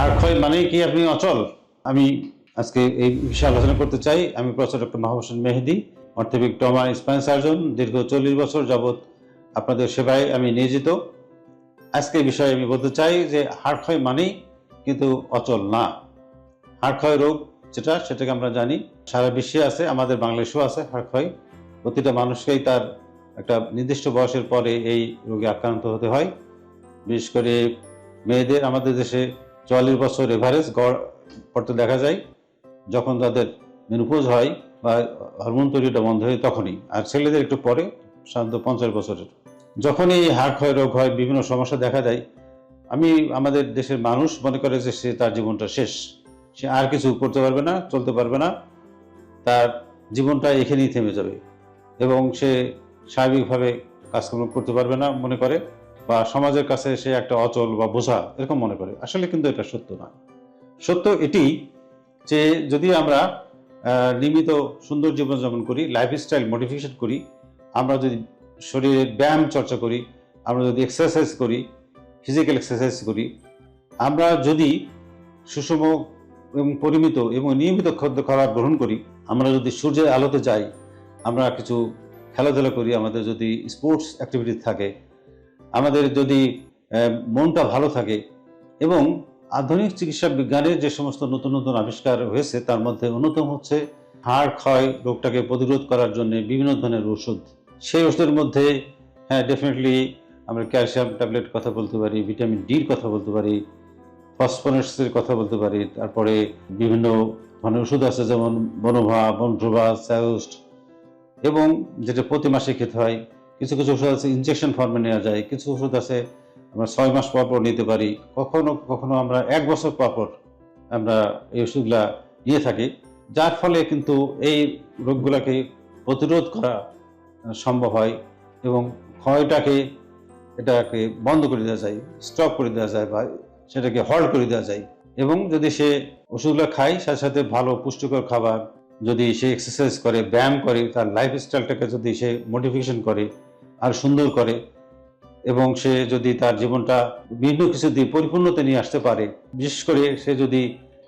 হাড় ক্ষয় মানেই কি আপনি অচল? আমি আজকে এই বিষয়ে আলোচনা করতে চাই। আমি professor doctor Mahbub Mehedi orthopaedic trauma spine surgeon, দীর্ঘ চল্লিশ বছর যাবৎ আপনাদের সেবায় আমি নিয়োজিত। আজকে বিষয়ে আমি বলতে চাই যে হাড় ক্ষয় মানেই কিন্তু অচল না। হাড় ক্ষয় রোগ যেটা, সেটাকে আমরা জানি। সারা বিশ্বে আছে, আমাদের বাংলাদেশেও আছে হাড় ক্ষয়। প্রতিটা মানুষকেই তার একটা নির্দিষ্ট বয়সের পরে এই রোগে আক্রান্ত হতে হয়। বিশেষ করে মেয়েদের আমাদের দেশে চুয়াল্লিশ বছর এভারেজ গড় পড়তে দেখা যায়, যখন তাদের মেনুপোজ হয় বা হরমোন তৈরিটা বন্ধ হয় তখনই। আর ছেলেদের একটু পরে, সাধারণত পঞ্চাশ বছরের। যখনই এই হাড় ক্ষয়, রোগ হয়, বিভিন্ন সমস্যা দেখা দেয়, আমি আমাদের দেশের মানুষ মনে করে যে সে তার জীবনটা শেষ। সে আর কিছু করতে পারবে না, চলতে পারবে না। তার জীবনটা এখানেই থেমে যাবে এবং সে স্বাভাবিকভাবে কাজকর্ম করতে পারবে না মনে করে। বা সমাজের কাছে সে একটা অচল বা বোঝা, এরকম মনে করে। আসলে কিন্তু এটা সত্য না। সত্য এটি যে যদি আমরা নিয়মিত সুন্দর জীবনযাপন করি লাইফস্টাইল মডিফিকেশন করি, আমরা যদি শরীরের ব্যায়াম চর্চা করি, আমরা যদি এক্সারসাইজ করি ফিজিক্যাল এক্সারসাইজ করি, আমরা যদি সুষম এবং পরিমিত এবং নিয়মিত খাদ্য খাবার গ্রহণ করি, আমরা যদি সূর্যের আলোতে যাই, আমরা কিছু খেলাধুলা করি, আমাদের যদি স্পোর্টস অ্যাক্টিভিটি থাকে আমাদের যদি মনটা ভালো থাকে এবং আধুনিক চিকিৎসা বিজ্ঞানের যে সমস্ত নতুন নতুন আবিষ্কার হয়েছে, তার মধ্যে অন্যতম হচ্ছে হাড় ক্ষয় রোগটাকে প্রতিরোধ করার জন্য বিভিন্ন ধরনের ওষুধ সেই ওষুধের মধ্যে হ্যাঁ ডেফিনেটলি আমরা ক্যালসিয়াম ট্যাবলেট কথা বলতে পারি ভিটামিন ডির কথা বলতে পারি ফসফরাসের কথা বলতে পারি, তারপরে বিভিন্ন ধরনের ওষুধ আছে যেমন বনভা বনভ্রভা স্যাউস্ট এবং যেটা প্রতি মাসে খেতে হয় কিছু কিছু ওষুধ আছে ইনজেকশন ফর্মে নেওয়া যায়, কিছু ওষুধ আছে, আমরা ছয় মাস পর পর নিতে পারি। কখনো কখনো আমরা এক বছর পর পর আমরা এই ওষুধগুলা নিয়ে থাকি। যার ফলে কিন্তু এই রোগগুলোকে প্রতিরোধ করা সম্ভব হয় এবং ক্ষয়টাকে, এটাকে বন্ধ করে দেওয়া যায় স্টপ করে দেওয়া যায় বা সেটাকে হল্ড করে দেওয়া যায়। এবং যদি সে ওষুধগুলো খায়, সাথে সাথে ভালো পুষ্টিকর খাবার, যদি সে এক্সারসাইজ করে, ব্যায়াম করে, তার লাইফস্টাইলটাকে যদি সে মডিফিকেশন করে আর সুন্দর করে। এবং সে যদি তার জীবনটা বিভিন্ন কিছু দিয়ে পরিপূর্ণতা নিয়ে আসতে পারে, বিশেষ করে সে যদি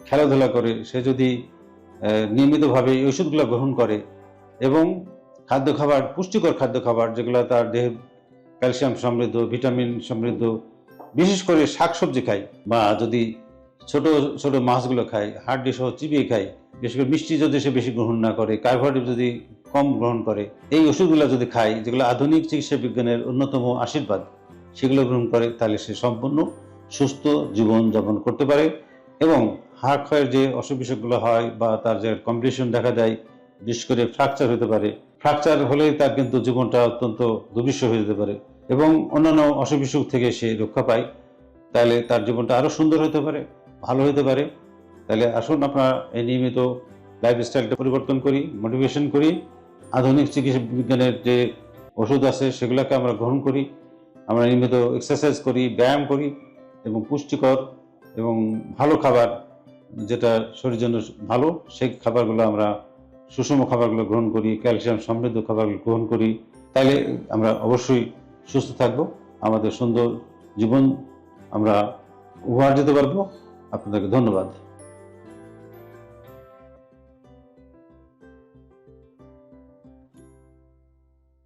খেলাধুলা করে, সে যদি নিয়মিতভাবে ওষুধগুলো গ্রহণ করে এবং খাদ্য খাবার, পুষ্টিকর খাদ্য খাবার যেগুলো তার দেহে ক্যালসিয়াম সমৃদ্ধ, ভিটামিন সমৃদ্ধ, বিশেষ করে শাকসবজি খায় বা যদি ছোট ছোট মাছগুলো খায়, হাড্ডি সহ চিবিয়ে খায়, বিশেষ করে মিষ্টি যদি সে বেশি গ্রহণ না করে, কার্বোহাইড্রেট যদি কম গ্রহণ করে। এই ওষুধগুলো যদি খায় যেগুলো আধুনিক চিকিৎসা বিজ্ঞানের অন্যতম আশীর্বাদ, সেগুলো গ্রহণ করে তাহলে সে সম্পূর্ণ সুস্থ জীবন যাপন করতে পারে এবং হাড় ক্ষয়ের যে অসুখ বিসুখগুলো হয় বা তার যে কম্পিটিশন দেখা দেয়, বিশেষ করে ফ্র্যাকচার হতে পারে। ফ্র্যাকচার হলে তার কিন্তু জীবনটা অত্যন্ত দুর্বিষ হয়ে যেতে পারে এবং অন্যান্য অসুখ বিসুখ থেকে সে রক্ষা পায়। তাহলে তার জীবনটা আরও সুন্দর হতে পারে, ভালো হতে পারে। তাহলে আসুন আমরা এই নিয়মিত লাইফস্টাইলটা পরিবর্তন করি মোটিভেশন করি। আধুনিক চিকিৎসা বিজ্ঞানের যে ওষুধ আছে, সেগুলোকে আমরা গ্রহণ করি। আমরা নিয়মিত এক্সারসাইজ করি, ব্যায়াম করি এবং পুষ্টিকর এবং ভালো খাবার যেটা শরীরের জন্য ভালো, সেই খাবারগুলো আমরা, সুষম খাবারগুলো গ্রহণ করি, ক্যালসিয়াম সমৃদ্ধ খাবারগুলো গ্রহণ করি। তাহলে আমরা অবশ্যই সুস্থ থাকব, আমাদের সুন্দর জীবন আমরা উপহার দিতে পারব। আপনাদেরকে ধন্যবাদ।